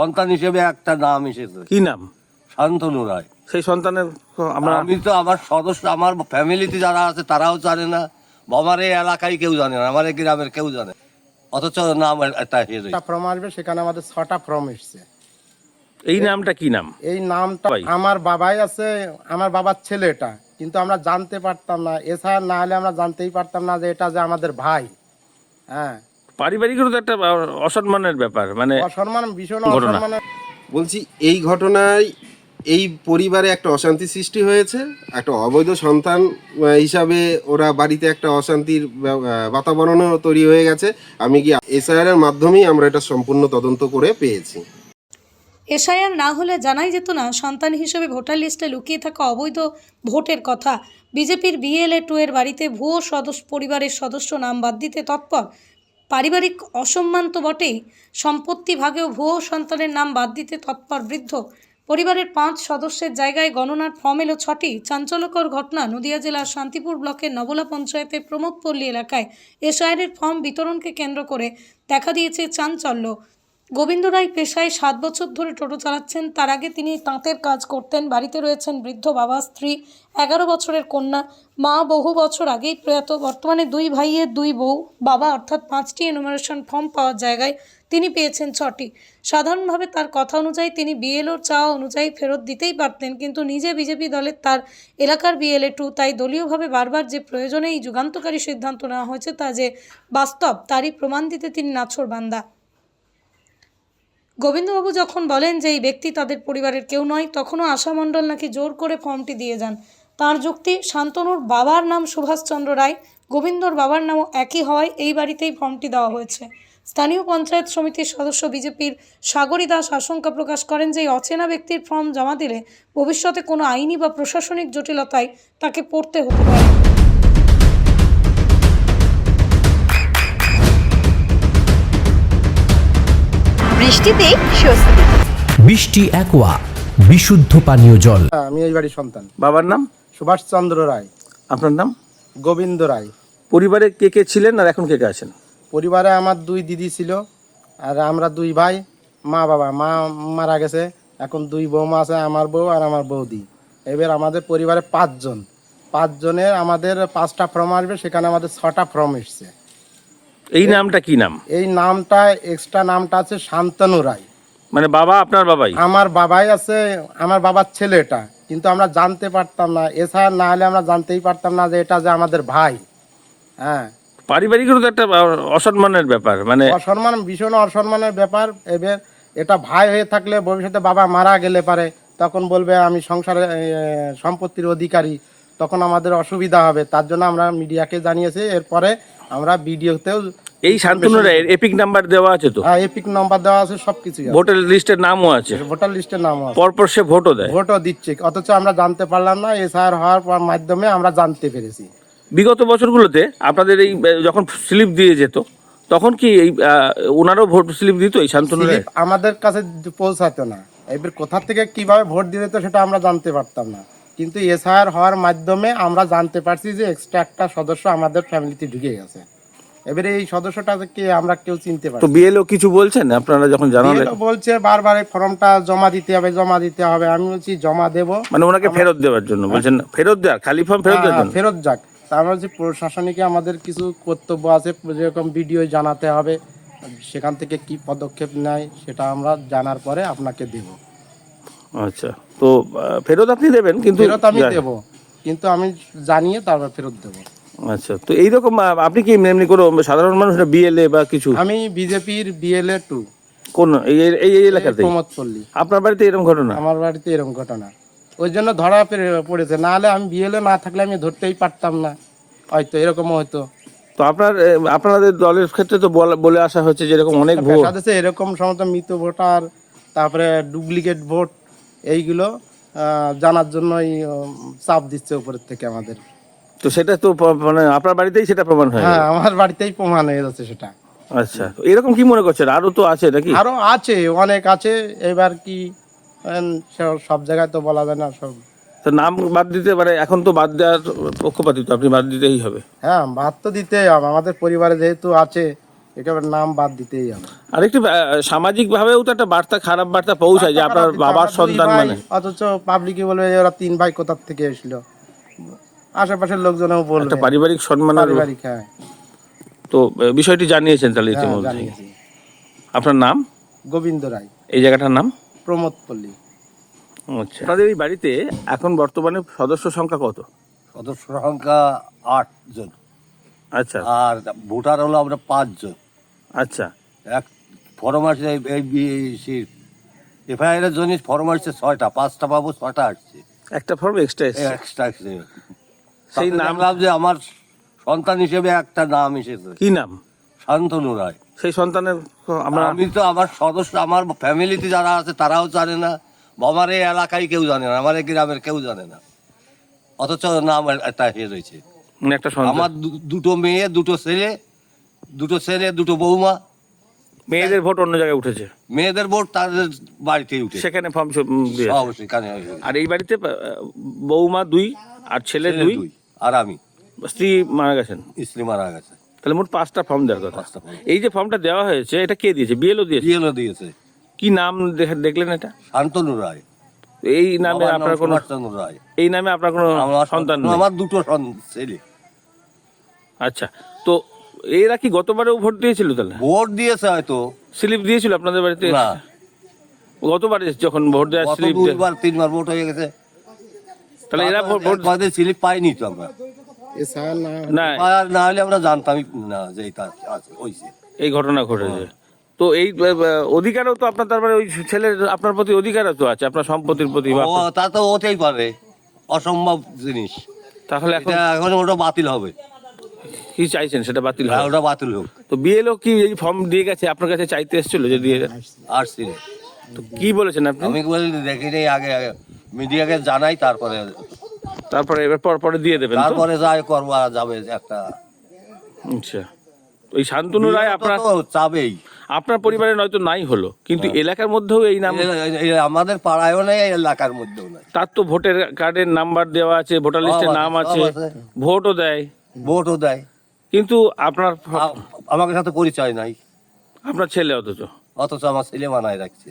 সন্তান হিসেবে একটা নাম এসেছে। কি নাম? শান্তনু রায়। সেই সন্তানের আমরা আমি তো আমার সদস্য আমার ফ্যামিলিতে যারা আছে তারাও জানে না। আমার এই এলাকায় কেউ জানে না আমার এই গ্রামের কেউ জানে অথচ নাম একটা একটা ফর্ম আসবে সেখানে আমাদের ছটা ফর্ম এসছে। এই নামটা কি নাম? এই নামটা আমার বাবাই আছে আমার বাবার ছেলে এটা। কিন্তু আমরা জানতে পারতাম না। এছাড়া না হলে আমরা জানতেই পারতাম না যে এটা যে আমাদের ভাই। হ্যাঁ পারিবারিকেরও তো একটা অসম্মানের ব্যাপার মানে অসম্মান ভীষণ ঘটনা। অসম্মান বলছি এই ঘটনায় এই পরিবারে একটা অশান্তি সৃষ্টি হয়েছে একটা অবৈধ সন্তান হিসাবে ওরা বাড়িতে একটা অশান্তির বাতাবরণও তৈরি হয়ে গেছে। আমি কি এসআইআর এর মাধ্যমেই আমরা এটা সম্পূর্ণ তদন্ত করে পেয়েছি। এসআইআর না হলে জানাই যেত না সন্তান হিসেবে ভোটার লিস্টে লুকিয়ে থাকা অবৈধ ভোটের কথা। বিজেপির বিএলএ টু এর বাড়িতে ভুয়ো সদস্য পরিবারের সদস্য নাম বাদ দিতে তৎপর। পারিবারিক অসম্মান তো বটেই। সম্পত্তি ভাগেও ভুয়ো সন্তানের নাম বাদ দিতে তৎপর বৃদ্ধ। পরিবারের পাঁচ সদস্যের জায়গায় গণনার ফর্ম এলো ছটি। চাঞ্চল্যকর ঘটনা নদিয়া জেলার শান্তিপুর ব্লকের নবলা পঞ্চায়েতের প্রমোদপল্লী এলাকায় এসআইয়ের ফর্ম বিতরণকে কেন্দ্র করে দেখা দিয়েছে চাঞ্চল্য। গোবিন্দ রায় পেশায় সাত বছর ধরে টোটো চালাচ্ছেন। তার আগে তিনি তাঁতের কাজ করতেন। বাড়িতে রয়েছেন বৃদ্ধ বাবা, স্ত্রী, এগারো বছরের কন্যা। মা বহু বছর আগেই প্রয়াত। বর্তমানে দুই ভাইয়ের দুই বউ। বাবা অর্থাৎ পাঁচটি এনুমারেশন ফর্ম পাওয়ার জায়গায় তিনি পেয়েছেন ছটি। সাধারণভাবে তার কথা অনুযায়ী তিনি বিএলওর চাওয়া অনুযায়ী ফেরত দিতেই পারতেন, কিন্তু নিজে বিজেপি দলের তার এলাকার বিএলএ টু তাই দলীয়ভাবে বারবার যে প্রয়োজনে এই যুগান্তকারী সিদ্ধান্ত নেওয়া হয়েছে তা যে বাস্তব, তারই প্রমাণ দিতে তিনি নাছর বান্দা গোবিন্দবাবু যখন বলেন যে এই ব্যক্তি তাদের পরিবারের কেউ নয়, তখনও আশা মণ্ডল নাকি জোর করে ফর্মটি দিয়ে যান। তার যুক্তি, শান্তনুর বাবার নাম সুভাষচন্দ্র রায়, গোবিন্দর বাবার নামও একই হওয়ায় এই বাড়িতেই ফর্মটি দেওয়া হয়েছে। স্থানীয় পঞ্চায়েত সমিতির সদস্য বিজেপির সাগরী দাস আশঙ্কা প্রকাশ করেন যে এই অচেনা ব্যক্তির ফর্ম জমা দিলে ভবিষ্যতে কোনো আইনি বা প্রশাসনিক জটিলতায় তাকে পড়তে হতে পারে। বৃষ্টিতে স্বস্তি। বৃষ্টি অ্যাকোয়া বিশুদ্ধ পানীয় জল। হ্যাঁ, আমি এই বাড়ির সন্তান। বাবার নাম? সুভাষচন্দ্র রায়। আপনার নাম? গোবিন্দ রায়। পরিবারে কে কে ছিলেন আর এখন কে কে আছেন? পরিবারে আমার দুই দিদি ছিল আর আমরা দুই ভাই মা বাবা। মা মারা গেছে এখন দুই বৌমা আছে আমার বউ আর আমার বৌদি। এবার আমাদের পরিবারে পাঁচজন। পাঁচজনের আমাদের পাঁচটা ফর্ম আসবে সেখানে আমাদের ছটা ফর্ম এসছে। এই নামটা কি নাম? এই নামটা এক্সট্রা নামটা আছে শান্তনু রায়। মানে বাবা আপনার বাবাই? আমার বাবাই আছে আমার বাবার ছেলে এটা কিন্তু আমরা জানতে পারতাম না। এছাড়া না হলে আমরা জানতেই পারতাম না যে এটা যে আমাদের ভাই। হ্যাঁ। পারিবারিকেরও তো একটা অসম্মানের ব্যাপার মানে অসম্মান ভীষণ অসম্মানের ব্যাপার। এবার এটা ভাই হয়ে থাকলে ভবিষ্যতে বাবা মারা গেলে পারে। তখন বলবে আমি সংসারে সম্পত্তির অধিকারী। তখন আমাদের অসুবিধা হবে। তার জন্য আমরা মিডিয়াকে জানিয়েছি। এরপরে আমরা ভিডিওতেও এই শান্তনুর এপিক নাম্বার দেওয়া আছে তো? হ্যাঁ এপিক নম্বর দেওয়া আছে সবকিছু ভোটার লিস্টের নামও আছে। ভোটার লিস্টের নাম আছে। পরপর সে ভোটও দেয়। ভোটও দিচ্ছে। অথচ আমরা জানতে পারলাম না এসআর হওয়ার পর মাধ্যমে আমরা জানতে পেরেছি। বিগত বছরগুলোতে আপনাদের এই যখন স্লিপ দিয়ে যেত তখন কি এই ওনারও ভোট স্লিপ দিত এই শান্তনুর? স্লিপ আমাদের কাছে পৌঁছাতো না। এবার কোথা থেকে কীভাবে ভোট দিতে তো সেটা আমরা জানতে পারতাম না। কিন্তু এসআর হওয়ার মাধ্যমে আমরা জানতে পারছি যে এক্সট্রা একটা সদস্য আমাদের ফ্যামিলিতে ঢুকে গেছে। এবারে এই সদস্যটাকে আমরা কেউ চিনতে পারি তো বিএলও কিছু বলছেন? আপনারা যখন জানালেন। বলছে বারবার এই ফর্মটা জমা দিতে হবে জমা দিতে হবে। আমি বলছি জমা দেবো। মানে ওনাকে ফেরত দেওয়ার জন্য বলছেন ফেরত দেওয়ার খালি ফর্ম ফেরত দেওয়ার হ্যাঁ, জন্য? ফেরত যাক। তা আমরা যে প্রশাসনিকে আমাদের কিছু কর্তব্য আছে যেরকম ভিডিও জানাতে হবে। সেখান থেকে কি পদক্ষেপ নেয় সেটা আমরা জানার পরে আপনাকে দেব। আচ্ছা। তো ফেরত আপনি দেবেন কিন্তু ফেরত আমি দেব। কিন্তু আমি জানিয়ে তারপর ফেরত দেব। আচ্ছা তো এইরকম আপনি কি এমনি কোনো সাধারণ মানুষ বিএলএ বা কিছু? আমি বিজেপির বিএলএ টু কোন এই এই- এলাকাতে প্রমোদপল্লী। আপনার বাড়িতে এরকম ঘটনা? আমার বাড়িতে এরকম ঘটনা। ওই জন্য ধরা পড়ে- পড়েছে। নাহলে আমি বিএলএ না থাকলে আমি ধরতেই পারতাম না। হয়তো এরকমও হয়তো। তো আপনার আপনাদের দলের ক্ষেত্রে তো বলে আসা হচ্ছে যে এরকম অনেক ভোট। এরকম সমস্ত মৃত ভোটার তারপরে ডুপ্লিকেট ভোট এইগুলো জানার জন্যই চাপ দিচ্ছে উপরের থেকে আমাদের। তো সেটা তো মানে আপনার বাড়িতেই সেটা প্রমাণ হয় হ্যাঁ আমার বাড়িতেই প্রমাণ হয়ে যাচ্ছে সেটা। আচ্ছা এরকম কি মনে করছেন? আরও তো আছে নাকি? আরও আছে অনেক আছে। এবার কি সব- জায়গায় তো বলা যায় না সব। তো নাম বাদ দিতে পারে এখন তো বাদ দেওয়ার পক্ষপাতিত আপনি বাদ দিতেই হবে। হ্যাঁ বাদ তো দিতেই হবে। আমাদের পরিবারে যেহেতু আছে একেবারে নাম বাদ দিতেই হবে। আরেকটি সামাজিক ভাবেও তো একটা বার্তা খারাপ বার্তা পৌঁছায় যে আপনার বাবার সন্তান মানে। অথচ পাবলিকে বলবে যে ওরা তিন ভাই কোথার থেকে এসলো আশেপাশের লোকজনও বলবে। একটা পারিবারিক সম্মানের পারিবারিক হ্যাঁ। তো বিষয়টি জানিয়েছেন তাহলে হ্যাঁ, ইতিমধ্যে। আপনার নাম? গোবিন্দ রায়। এই জায়গাটার নাম? প্রমোদ পল্লী। আচ্ছা। আপনাদের এই বাড়িতে এখন বর্তমানে সদস্য সংখ্যা কত? সদস্য সংখ্যা আট জন আচ্ছা। আর ভোটার হলো আমরা পাঁচজন। আচ্ছা। এক ফরম আসছে এই এফআইআর এর জন্য ফরম আসছে ছয়টা পাঁচটা পাবো ছয়টা আসছে। একটা ফর্ম এক্সট্রা এক্সট্রা সেই নাম- নাম যে আমার সন্তান হিসেবে একটা নাম এসেছে। কি নাম? শান্তনু রায়। সেই সন্তানের আমরা আমি তো আমার সদস্য আমার ফ্যামিলিতে যারা আছে তারাও জানে না। আমার এই এলাকায় কেউ জানে না আমার এই গ্রামের কেউ জানে না। অথচ নাম একটা হয়ে রয়েছে মানে একটা সন্তান আমার দুটো মেয়ে দুটো ছেলে দুটো ছেলে দুটো বৌমা। মেয়েদের ভোট অন্য জায়গায় উঠেছে। মেয়েদের ভোট তাদের বাড়িতেই উঠে সেখানে ফর্ম সেখানে আর এই বাড়িতে বৌমা দুই আর ছেলে দুই? আর আমি। স্ত্রী মারা গেছেন? স্ত্রী মারা গেছে। তাহলে মোট পাঁচটা ফর্ম দেওয়ার কথা। এই যে ফর্মটা দেওয়া হয়েছে এটা কে দিয়েছে? বিএলও দিয়েছে? বিয়েলও দিয়েছে। কি নাম দেখে- দেখলেন এটা? শান্তনু রায়। এই নামে আপনার কোনো এই নামে আপনার কোনো সন্তান আমার দুটো ছেলে। আচ্ছা তো এরা কি গতবারেও ভোট দিয়েছিল তাহলে? ভোট দিয়েছে হয়তো। স্লিপ দিয়েছিল আপনাদের বাড়িতে? না। গতবারে যখন ভোট দেওয়ার গত স্লিপ দুইবার তিনবার ভোট হয়ে গেছে। তাহলে এরা ভোট ভোট স্লিপ পাইনি তো আমরা। না। না আর না হলে আমরা জানতামই না যে এটা আছে এই ঘটনা ঘটেছে। তো এই অধিকারও তো আপনার তারপরে ওই ছেলের আপনার প্রতি অধিকারও তো আছে আপনার সম্পত্তির প্রতি বা ও তা তো হতেই পারে। অসম্ভব জিনিস। তাহলে এখন এটা এখন ওটা বাতিল হবে। কি চাইছেন? সেটা বাতিল হ্যাঁ, হবে ওটা বাতিল হোক। তো বিএলও কি এই ফর্ম দিয়ে গেছে? আপনার কাছে চাইতে এসেছিল যে দিয়ে দেন? আসছি। না। তো কি বলেছেন আপনি? আমি বলি দেখিনি আগে আগে মিডিয়াকে জানাই তারপরে তারপরে এবার পর পরে দিয়ে দেবেন তারপরে যাই করব আর যাবে একটা। আচ্ছা। ওই শান্তনু রায় আপনার চাবেই। আপনার পরিবারে নয়তো নাই হলো কিন্তু এলাকার মধ্যেও এই নাম আমাদের পাড়ায়ও নেই এলাকার মধ্যেও নাই। তার তো ভোটের কার্ডের নাম্বার দেওয়া আছে ভোটার লিস্টের নাম আছে। আছে। ভোটও দেয়। ভোটও দেয়। কিন্তু আপনার আমাকে সাথে পরিচয় নাই। আপনার ছেলে অথচ? অথচ আমার ছেলে মানায় রাখছে।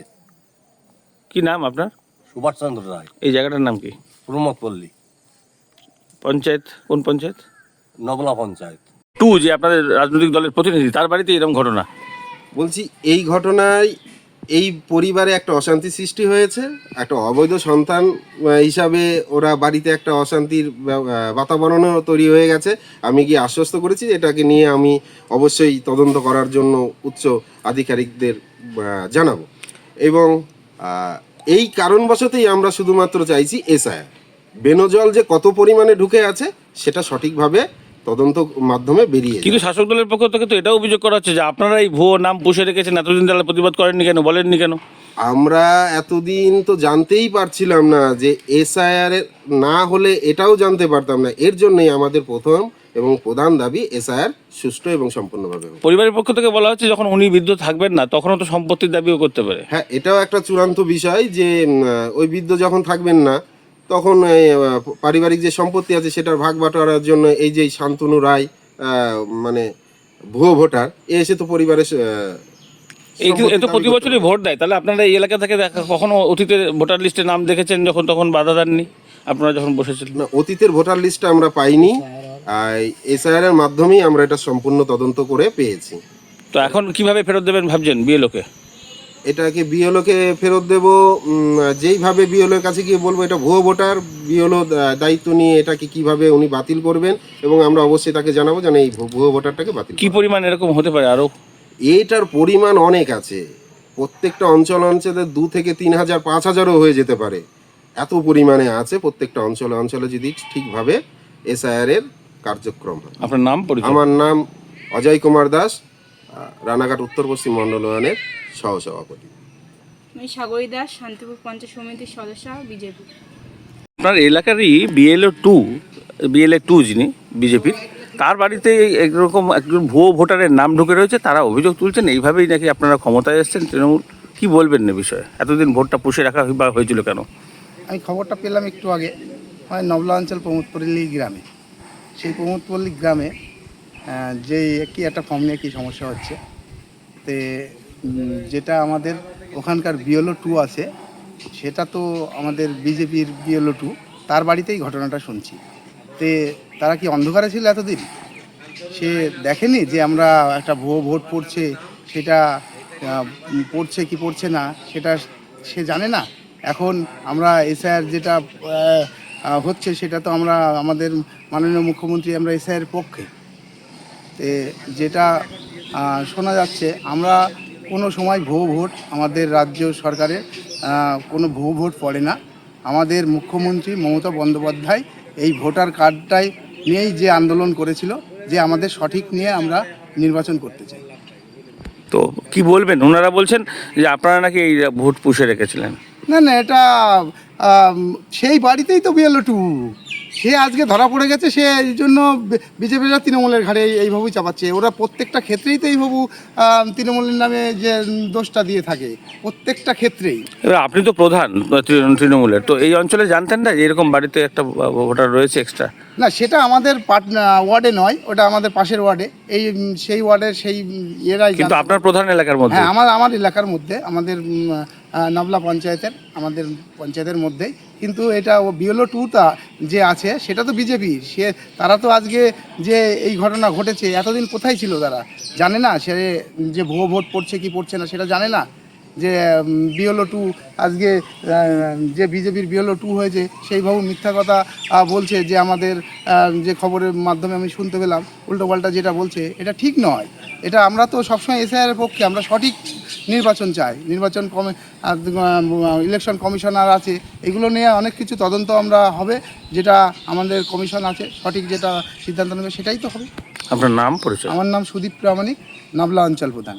কি নাম আপনার? সুভাষচন্দ্র রায়। এই জায়গাটার নাম কি? প্রমোদ পল্লী। পঞ্চায়েত? কোন পঞ্চায়েত? নবলা পঞ্চায়েত। টু যে আপনাদের রাজনৈতিক দলের প্রতিনিধি তার বাড়িতে এরকম ঘটনা? বলছি এই ঘটনায় এই পরিবারে একটা অশান্তি সৃষ্টি হয়েছে, একটা অবৈধ সন্তান হিসাবে ওরা বাড়িতে একটা অশান্তির বাতাবরণও তৈরি হয়ে গেছে। আমি গিয়ে আশ্বস্ত করেছি এটাকে নিয়ে আমি অবশ্যই তদন্ত করার জন্য উচ্চ আধিকারিকদের জানাব। এবং এই কারণবশতেই আমরা শুধুমাত্র চাইছি এসআইআর। বেনজল যে কত পরিমাণে ঢুকে আছে, সেটা সঠিকভাবে তদন্ত মাধ্যমে বেরিয়ে কিন্তু শাসক দলের পক্ষ থেকে তো এটাও অভিযোগ করা হচ্ছে যে আপনারা এই ভুয়ো নাম পুষে রেখেছেন এতদিন তাহলে প্রতিবাদ করেননি কেন বলেননি কেন? আমরা এতদিন তো জানতেই পারছিলাম না যে এসআইআর না হলে এটাও জানতে পারতাম না। এর জন্যই আমাদের প্রথম এবং প্রধান দাবি এসআইআর সুষ্ঠু এবং সম্পূর্ণভাবে পরিবারের পক্ষ থেকে বলা হচ্ছে যখন উনি বৃদ্ধ থাকবেন না তখনও তো সম্পত্তির দাবিও করতে পারে। হ্যাঁ এটাও একটা চূড়ান্ত বিষয় যে ওই বৃদ্ধ যখন থাকবেন না তখন পারিবারিক যে সম্পত্তি আছে সেটার ভাগ বাটোয়ারার জন্য এই যে শান্তনু রায় মানে ভুয়ো ভোটার এ এসে তো পরিবারের এই তো প্রতি বছরই ভোট দেয়। তাহলে আপনারা এই এলাকা থেকে দেখা কখনো অতীতে ভোটার লিস্টে নাম দেখেছেন যখন তখন বাধা দেননি? আপনারা যখন বসেছিলেন? না অতীতের ভোটার লিস্টটা আমরা পাইনি। এসআইআর এর মাধ্যমেই আমরা এটা সম্পূর্ণ তদন্ত করে পেয়েছি। তো এখন কীভাবে ফেরত দেবেন ভাবছেন বিএলওকে? এটাকে বিএলওকে ফেরত দেব যেইভাবে বিএলওর কাছে গিয়ে বলব এটা ভুয়ো ভোটার বিএলও দায়িত্ব নিয়ে এটাকে কীভাবে উনি বাতিল করবেন এবং আমরা অবশ্যই তাকে জানাব যেন এই ভুয়ো ভোটারটাকে বাতিল কি পরিমাণ এরকম হতে পারে আরও এইটার পরিমাণ অনেক আছে। প্রত্যেকটা অঞ্চল অঞ্চলে দু থেকে তিন হাজার পাঁচ হাজারও হয়ে যেতে পারে। এত পরিমাণে আছে প্রত্যেকটা অঞ্চলে অঞ্চলে যদি ঠিকভাবে এসআইআর এর কার্যক্রম হয়। আপনার নাম আমার নাম অজয় কুমার দাস রানাঘাট উত্তর পশ্চিম মণ্ডল ওয়ানের সহসভাপতি। আমি সাগরী দাস শান্তিপুর পঞ্চায়েত সমিতির সদস্য বিজেপি। আপনার এলাকারই বিএলও টু বিএলএ টু যিনি বিজেপির তার বাড়িতে এরকম একজন ভুয়ো ভোটারের নাম ঢুকে রয়েছে তারা অভিযোগ তুলছেন এইভাবেই নাকি আপনারা ক্ষমতায় এসেছেন তৃণমূল কি বলবেন না বিষয়ে? এতদিন ভোটটা পুষে রাখা বা হয়েছিল কেন? আমি খবরটা পেলাম একটু আগে হয় নবলা অঞ্চল প্রমোদপল্লী গ্রামে। সেই প্রমোদপল্লী গ্রামে যে কি একটা ফর্ম নিয়ে কি সমস্যা হচ্ছে। তে যেটা আমাদের ওখানকার বিএলও টু আছে, সেটা তো আমাদের বিজেপির বিএলও টু তার বাড়িতেই ঘটনাটা শুনছি। তে, তারা কি অন্ধকারে ছিল এতদিন? সে দেখেনি যে আমরা একটা ভুয়ো ভোট পড়ছে, সেটা পড়ছে কি পড়ছে না, সেটা সে জানে না। এখন আমরা এসআইআর যেটা হচ্ছে সেটা তো আমরা, আমাদের মাননীয় মুখ্যমন্ত্রী আমরা এসআইয়ের পক্ষে। যেটা শোনা যাচ্ছে আমরা কোনো সময় ভুয়ো ভোট আমাদের রাজ্য সরকারের কোনো ভুয়ো ভোট পড়ে না। আমাদের মুখ্যমন্ত্রী মমতা বন্দ্যোপাধ্যায় এই ভোটার কার্ডটাই নিয়েই যে আন্দোলন করেছিল যে আমাদের সঠিক নিয়ে আমরা নির্বাচন করতে চাই। তো কি বলবেন? ওনারা বলছেন যে আপনারা নাকি এই ভোট পুষে রেখেছিলেন। না না এটা সেই বাড়িতেই তো বিএলও টু। সে আজকে ধরা পড়ে গেছে সে এই জন্য বিজেপিরা তৃণমূলের ঘাড়ে এইভাবেই চাপাচ্ছে। ওরা প্রত্যেকটা ক্ষেত্রেই তো এইভাবে তৃণমূলের নামে যে দোষটা দিয়ে থাকে প্রত্যেকটা ক্ষেত্রেই। এবার আপনি তো প্রধান তৃণমূলের তো এই অঞ্চলে জানতেন না যে এরকম বাড়িতে একটা ভোটার রয়েছে এক্সট্রা না সেটা আমাদের ওয়ার্ডে নয় ওটা আমাদের পাশের ওয়ার্ডে। এই সেই ওয়ার্ডের সেই এরাই কিন্তু আপনার প্রধান এলাকার মধ্যে? হ্যাঁ আমার আমার এলাকার মধ্যে আমাদের নবলা পঞ্চায়েতের, আমাদের পঞ্চায়েতের মধ্যে কিন্তু এটা বিএলও টুটা যে আছে, সেটা তো বিজেপি। সে, তারা তো আজকে যে এই ঘটনা ঘটেছে, এতদিন কোথায় ছিল তারা? জানে না, সে যে ভুয়ো ভোট পড়ছে কি পড়ছে না, সেটা জানে না। যে বিএলও টু আজকে যে বিজেপির বিএলও টু হয়েছে সেইভাবে মিথ্যা কথা বলছে যে আমাদের যে খবরের মাধ্যমে আমি শুনতে পেলাম উল্টোপাল্টা যেটা বলছে এটা ঠিক নয়। এটা আমরা তো সবসময় এসআইআর পক্ষে আমরা সঠিক নির্বাচন চাই। নির্বাচন কমে ইলেকশন কমিশনার আছে এগুলো নিয়ে অনেক কিছু তদন্ত আমরা হবে যেটা আমাদের কমিশন আছে সঠিক যেটা সিদ্ধান্ত নেবে সেটাই তো হবে। আপনার নাম পরিচয়? আমার নাম সুদীপ প্রামাণিক নাবলা অঞ্চল প্রধান।